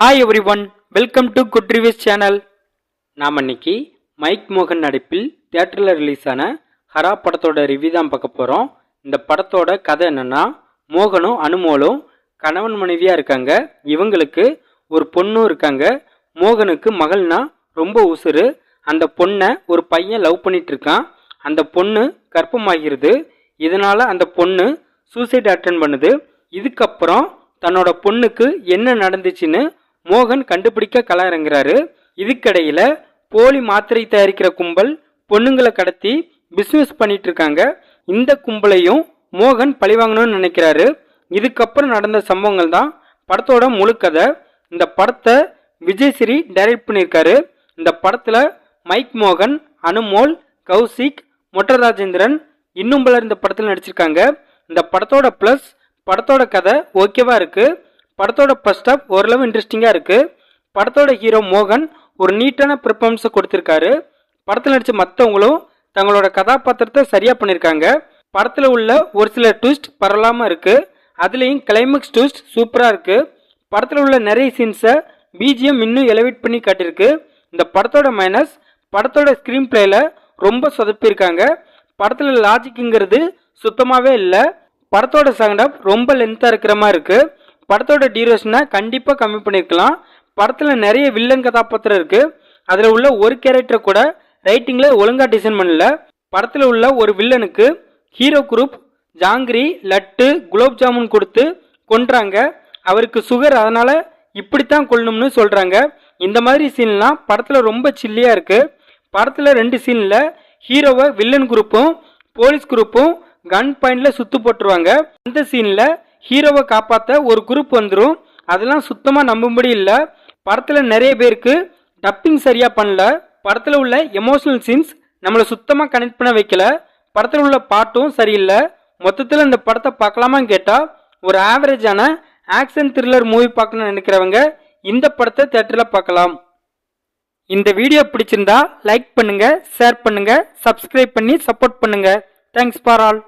Hi everyone welcome to good reviews channel நாம் இன்னைக்கு mic மோகன் நடிப்பில் தியேட்டரில் ரிலீஸ் ஆன ஹரா படத்தோட ரிவ்யூ தான் பார்க்க போகிறோம் இந்த படத்தோட கதை என்னென்னா மோகனும் அனுமோலும் கணவன் மனைவியாக இருக்காங்க. இவங்களுக்கு ஒரு பொண்ணும் இருக்காங்க. மோகனுக்கு மகள்னா ரொம்ப உசுரு அந்த பொண்ணை ஒரு பையன் லவ் பண்ணிட்டு இருக்கான். அந்த பொண்ணு கர்ப்பமாகிறது இதனால் அந்த பொண்ணு சூசைட் அட்டன் பண்ணுது. இதுக்கப்புறம் தன்னோட பொண்ணுக்கு என்ன நடந்துச்சுன்னு மோகன் கண்டுபிடிக்க கள இறங்குறாரு இதுக்கிடையில போலி மாத்திரை தயாரிக்கிற கும்பல் பொண்ணுங்களை கடத்தி பிசினஸ் பண்ணிட்டு இருக்காங்க இந்த கும்பலையும் மோகன் பழிவாங்கணும்னு நினைக்கிறாரு. இதுக்கப்புறம் நடந்த சம்பவங்கள் தான் படத்தோட முழு கதை. இந்த படத்தை விஜய்ஸ்ரீ டைரக்ட் பண்ணியிருக்காரு. இந்த படத்துல மைக் மோகன் அனுமோல் கௌசிக் மொட்டராஜேந்திரன் இன்னும் பலர் இந்த படத்தில் நடிச்சிருக்காங்க. இந்த படத்தோட ப்ளஸ் படத்தோட கதை ஓகேவா இருக்குது படத்தோட ஃபர்ஸ்ட் ஆஃப் ஓரளவு இன்ட்ரெஸ்டிங்காக இருக்குது படத்தோட ஹீரோ மோகன் ஒரு நீட்டான பெர்ஃபார்மன்ஸை கொடுத்துருக்காரு. படத்தில் நடித்த மற்றவங்களும் தங்களோட கதாபாத்திரத்தை சரியாக பண்ணியிருக்காங்க படத்தில் உள்ள ஒரு சில ட்விஸ்ட் பரவலாமல் இருக்குது அதுலேயும் கிளைமேக்ஸ் ட்விஸ்ட் சூப்பராக இருக்குது படத்தில் உள்ள நிறைய சீன்ஸை பிஜிஎம் இன்னும் எலவேட் பண்ணி காட்டியிருக்கு. இந்த படத்தோட மைனஸ் படத்தோட ஸ்க்ரீன் பிளேயில் ரொம்ப சொதப்பியிருக்காங்க. படத்தில் லாஜிக்குங்கிறது சுத்தமாகவே இல்லை. படத்தோட செகண்ட் ஆஃப் ரொம்ப லென்த்தாக இருக்கிற மாதிரி இருக்குது படத்தோட டியூரேஷனை கண்டிப்பாக கம்மி பண்ணியிருக்கலாம் படத்தில் நிறைய வில்லன் கதாபாத்திரம் இருக்கு. அதில் உள்ள ஒரு கேரக்டரை கூட ரைட்டிங்கில் ஒழுங்காக டிசைன் பண்ணல. படத்தில் உள்ள ஒரு வில்லனுக்கு ஹீரோ குரூப் ஜாங்கிரி லட்டு குலோப் ஜாமுன் கொடுத்து கொன்றாங்க. அவருக்கு சுகர் அதனால் இப்படித்தான் கொள்ளணும்னு சொல்கிறாங்க இந்த மாதிரி சீன்லாம் படத்தில் ரொம்ப சில்லியாக இருக்குது படத்தில் ரெண்டு சீனில் ஹீரோவை வில்லன் குரூப்பும் போலீஸ் குரூப்பும் கன் பாயிண்டில் சுத்து போட்டுருவாங்க. அந்த சீனில் ஹீரோவை காப்பாற்ற ஒரு குரூப் வந்துடும் அதெல்லாம் சுத்தமாக நம்பும்படி இல்லை. படத்தில் நிறைய பேருக்கு டப்பிங் சரியாக பண்ணல. படத்தில் உள்ள எமோஷனல் சீன்ஸ் நம்மளை சுத்தமாக கனெக்ட் பண்ண வைக்கல. படத்தில் உள்ள பாட்டும் சரியில்லை. மொத்தத்தில் இந்த படத்தை பார்க்கலாமான்னு கேட்டால் ஒரு ஆவரேஜான ஆக்ஷன் த்ரில்லர் மூவி பார்க்கணும்னு நினைக்கிறவங்க இந்த படத்தை தேட்டரில் பார்க்கலாம். இந்த வீடியோ பிடிச்சிருந்தா லைக் பண்ணுங்கள் ஷேர் பண்ணுங்கள் சப்ஸ்கிரைப் பண்ணி சப்போர்ட் பண்ணுங்கள் தேங்க்ஸ் ஃபார் ஆல்